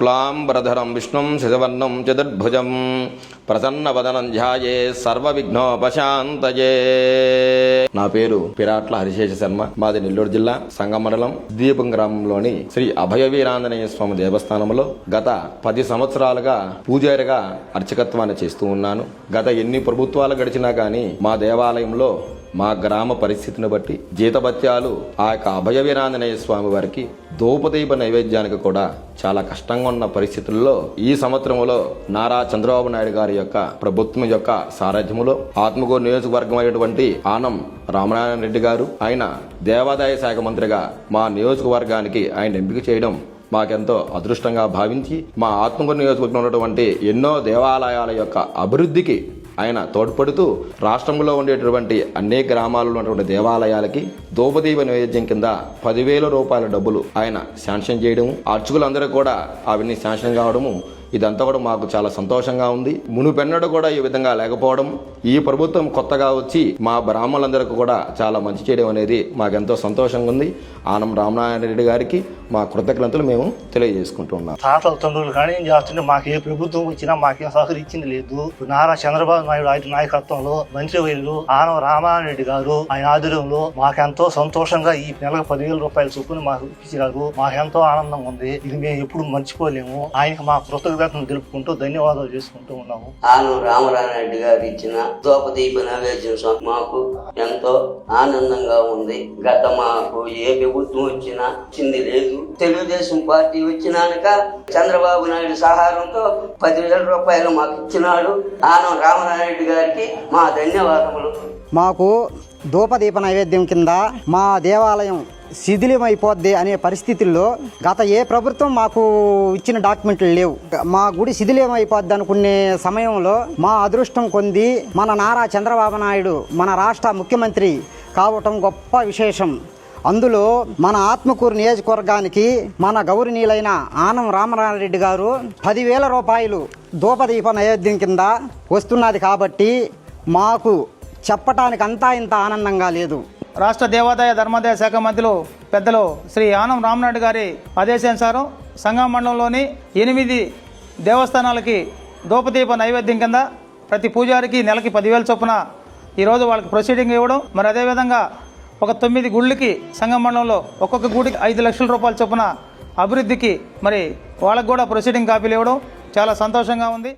ప్లాంబరధరం విష్ణుం శిశవర్ణం చతుర్భుజం. ప్రసన్నవదనం ధ్యాయే సర్వవిఘ్నోపశాంతయే. నా పేరు పిరాట్ల హరిశేష శర్మ మాది నెల్లూరు జిల్లా సంగం మండలం దీపం గ్రామంలోని శ్రీ అభయ వీరాంజనేయ స్వామి దేవస్థానంలో గత పది సంవత్సరాలుగా పూజారిగా అర్చకత్వాన్ని చేస్తూ ఉన్నాను. గత ఎన్ని ప్రభుత్వాలు గడిచినా కానీ మా దేవాలయంలో మా గ్రామ పరిస్థితిని బట్టి జీతభత్యాలు ఆ యొక్క అభయ వీరాంజనేయ స్వామి వారికి దూపదీప నైవేద్యానికి కూడా చాలా కష్టంగా ఉన్న పరిస్థితుల్లో ఈ సంవత్సరంలో నారా చంద్రబాబు నాయుడు గారి యొక్క ప్రభుత్వం యొక్క సారథ్యములో ఆత్మగూరు నియోజకవర్గం అయినటువంటి ఆనం రామనారాయణ రెడ్డి గారు ఆయన దేవాదాయ శాఖ మంత్రిగా మా నియోజకవర్గానికి ఆయన ఎంపిక చేయడం మాకెంతో అదృష్టంగా భావించి మా ఆత్మకూరు నియోజకవర్గంలో ఉన్నటువంటి ఎన్నో దేవాలయాల యొక్క అభివృద్ధికి ఆయన తోడ్పడుతూ రాష్ట్రంలో ఉండేటటువంటి అన్ని గ్రామాల్లో ఉన్నటువంటి దేవాలయాలకి దోపదీప నైవేద్యం కింద పదివేల రూపాయల డబ్బులు ఆయన శాంక్షన్ చేయడము. అర్చకులందరూ కూడా అవన్నీ శాంక్షన్ కావడము ఇదంతా కూడా మాకు చాలా సంతోషంగా ఉంది. మునుపెన్నడు కూడా ఈ విధంగా లేకపోవడం ఈ ప్రభుత్వం కొత్తగా వచ్చి మా బ్రాహ్మణులందరికీ కూడా చాలా మంచి చేయడం అనేది మాకెంతో సంతోషంగా ఉంది. ఆనం రామనారాయణ రెడ్డి గారికి మా కృతజ్ఞతలు మేము తెలియజేసుకుంటున్నాం. తాతల తండ్రులు కానీ ఏం చేస్తుంటే మాకు ఏ ప్రభుత్వం వచ్చినా మాకేం సహకరించింది లేదు. నారా చంద్రబాబు నాయుడు ఆయన నాయకత్వంలో మంత్రివర్యులు ఆనం రామారెడ్డి గారు ఆయన ఆధ్వర్యంలో మాకెంతో సంతోషంగా ఈ నెలకు పదివేల రూపాయల చొప్పున మాకు ఇచ్చినారు మాకెంతో ఆనందంగా ఉంది. ఇది మేము ఎప్పుడు మర్చిపోలేము. ఆయనకి మా కృతజ్ఞతను తెలుపుకుంటూ ధన్యవాదాలు చేసుకుంటూ ఉన్నాము. ఆను రామరారెడ్డి గారు ఇచ్చిన దోపదీప నైవేద్యం మాకు ఎంతో ఆనందంగా ఉంది. గత మాకు ఏ ప్రభుత్వం వచ్చినా ఇచ్చింది లేదు. తెలుగుదేశం పార్టీ వచ్చినాక చంద్రబాబు నాయుడు సహారంతో పదివేల రూపాయలు మాకు ఇచ్చినాడు. ఆనం రామనారెడ్డి గారికి మా ధన్యవాదములు. మాకు ధూపదీప నైవేద్యం కింద మా దేవాలయం శిథిలమైపోద్ది అనే పరిస్థితుల్లో గత ఏ ప్రభుత్వం మాకు ఇచ్చిన డాక్యుమెంట్లు లేవు. మా గుడి శిథిలమైపోద్ది అనుకునే సమయంలో మా అదృష్టం కొంది మన నారా చంద్రబాబు నాయుడు మన రాష్ట్ర ముఖ్యమంత్రి కావటం గొప్ప విశేషం. అందులో మన ఆత్మకూరు నియోజకవర్గానికి మన గౌరవనీయులైన ఆనం రామనారాయణ గారు పదివేల రూపాయలు దూపదీప నైవేద్యం కింద వస్తున్నది కాబట్టి మాకు చెప్పటానికి అంతా ఇంత ఆనందంగా లేదు. రాష్ట్ర దేవాదాయ ధర్మాదాయ శాఖ మంత్రులు పెద్దలు శ్రీ ఆనం రామనాయుడు గారి ఆదేశానుసారం సంగం మండలంలోని ఎనిమిది దేవస్థానాలకి దూపదీప నైవేద్యం కింద ప్రతి పూజారికి నెలకి పదివేల చొప్పున ఈరోజు వాళ్ళకి ప్రొసీడింగ్ ఇవ్వడం. మరి అదేవిధంగా ఒక తొమ్మిది గుళ్ళకి సంగం మండలంలో ఒక్కొక్క గుడికి ఐదు లక్షల రూపాయల చొప్పున అభివృద్ధికి మరి వాళ్ళకు కూడా ప్రొసీడింగ్ కాపీలు ఇవ్వడం చాలా సంతోషంగా ఉంది.